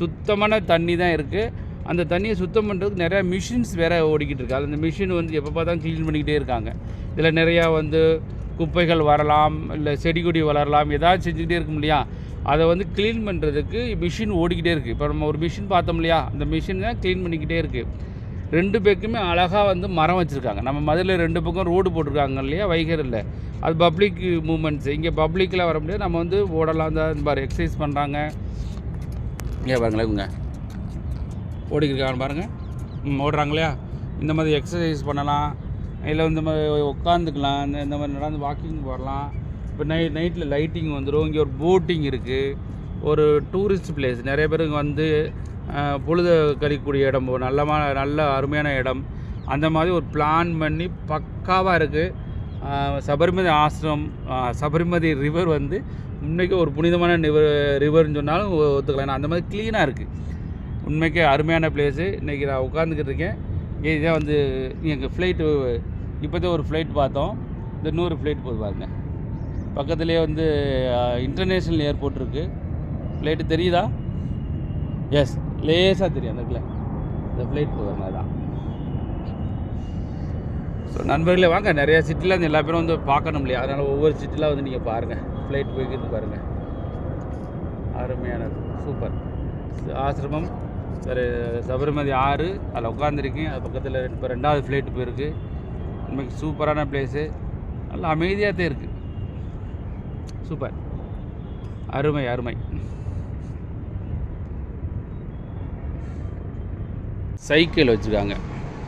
சுத்தமான தண்ணி தான் இருக்குது அந்த தண்ணியை சுத்தம் பண்ணுறதுக்கு நிறையா மிஷின்ஸ் வேறு ஓடிக்கிட்டு இருக்கு. அந்த மிஷின் வந்து எப்போ பார்த்தாலும் க்ளீன் பண்ணிக்கிட்டே இருக்காங்க. இதில் நிறையா வந்து குப்பைகள் வரலாம் இல்லை செடி கொடி வளரலாம் ஏதாவது செஞ்சுக்கிட்டே இருக்கும் இல்லையா அதை வந்து க்ளீன் பண்ணுறதுக்கு மிஷின் ஓடிக்கிட்டே இருக்குது இப்போ நம்ம ஒரு மிஷின் பார்த்தோம் இல்லையா? அந்த மிஷின் தான் க்ளீன் பண்ணிக்கிட்டே இருக்குது ரெண்டு பேருக்குமே அழகாக வந்து மரம் வச்சுருக்காங்க. நம்ம மதுரையில் ரெண்டு பக்கம் ரோடு போட்டிருக்காங்க இல்லையா? வைகரில் அது பப்ளிக் மூமெண்ட்ஸ் இங்கே பப்ளிக்கில் வர முடியாது. நம்ம வந்து ஓடலாம் தான். பாரு எக்ஸசைஸ் பண்ணுறாங்க இங்கே பாருங்களேன் இவங்க. ஓடிக்கிருக்காங்க பாருங்கள் ம் ஓடுறாங்க இல்லையா? இந்த மாதிரி எக்ஸசைஸ் பண்ணலாம். இல்லை இந்த மாதிரி உட்காந்துக்கலாம் இந்த இந்த மாதிரி நடந்து வாக்கிங் போடலாம் இப்போ நை நைட்டில் லைட்டிங் வந்துடும் இங்கே ஒரு போட்டிங் இருக்குது ஒரு டூரிஸ்ட் பிளேஸ் நிறைய பேர் இங்கே வந்து பொழுது கழிக்கக்கூடிய இடம். ஒரு நல்லமான நல்ல அருமையான இடம். அந்த மாதிரி ஒரு பிளான் பண்ணி பக்காவாக இருக்குது சபரிமதி ஆசிரம் சபரிமதி ரிவர் வந்து உண்மைக்கு ஒரு புனிதமான ரிவர் ரிவர்னு சொன்னாலும் ஒத்துக்கலாம். ஏன்னா அந்த மாதிரி க்ளீனாக இருக்குது உண்மைக்கு அருமையான பிளேஸு இன்றைக்கி நான் உட்காந்துக்கிட்டு இருக்கேன். இங்கே இதான் வந்து எங்கள் ஃப்ளைட்டு இப்போதான் ஒரு ஃப்ளைட் பார்த்தோம். இந்த நூறு ஃப்ளைட் போது பாருங்க. பக்கத்துலேயே வந்து இன்டர்நேஷ்னல் ஏர்போர்ட் இருக்குது ஃப்ளைட்டு தெரியுதா? எஸ் லேசாக தெரியும் அந்த இடத்துல இந்த ஃப்ளைட் போகிற மாதிரி தான் நண்பர்களே வாங்க. நிறைய சிட்டியில் வந்து எல்லா பேரும் வந்து பார்க்கணும் இல்லையா அதனால் ஒவ்வொரு சிட்டிலாம் வந்து நீங்கள் பாருங்கள் ஃப்ளைட் போய்க்கிறது பாருங்கள் அருமையானது. சூப்பர் ஆசிரமம். சரி சபரிமதி ஆறு. அதில் உட்காந்துருக்கேன் அது பக்கத்தில் இப்போ ரெண்டாவது ஃப்ளைட்டு போயிருக்கு. உண்மைக்கு சூப்பரான பிளேஸு நல்லா அமைதியாக தான் இருக்குது சூப்பர் அருமை அருமை. சைக்கிள் வச்சுருக்காங்க.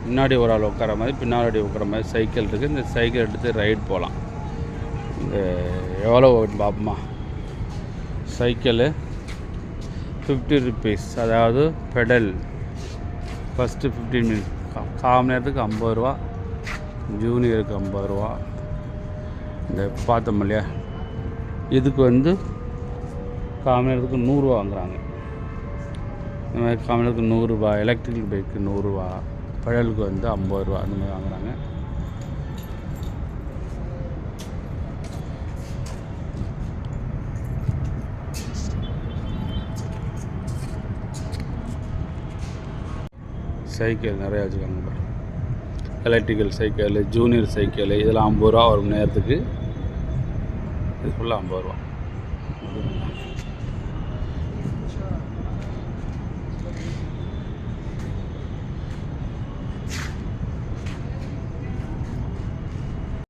முன்னாடி ஒரு ஆள் உட்கார மாதிரி பின்னாடி உட்கார மாதிரி சைக்கிள் இருக்குது இந்த சைக்கிள் எடுத்து ரைடு போகலாம் இந்த எவ்வளோ பாப்பமா? சைக்கிளு ஃபிஃப்டி ருபீஸ் அதாவது பெடல் ஃபஸ்ட்டு ஃபிஃப்டீன் மினிட்ஸ் கால் மணி நேரத்துக்கு ஐம்பது ரூபா. ஜூனியருக்கு ஐம்பது ரூபா. இந்த பார்த்தோம் இல்லையா? இதுக்கு வந்து கால் மணி நேரத்துக்கு நூறுரூவா வாங்குறாங்க. இந்த மாதிரி கால் மணி நேரத்துக்கு நூறுரூவா எலக்ட்ரிக்கல் பைக்கு நூறுரூவா பழலுக்கு வந்து ஐம்பது ரூபா அந்த மாதிரி வாங்குறாங்க. சைக்கிள் நிறையா வச்சுருக்காங்க பாரு. எலக்ட்ரிக்கல் சைக்கிள் ஜூனியர் சைக்கிள் இதெல்லாம் ஐம்பது ரூபா ஒரு மணி நேரத்துக்கு. இது ஃபுல்லாக ஐம்பது ரூபா.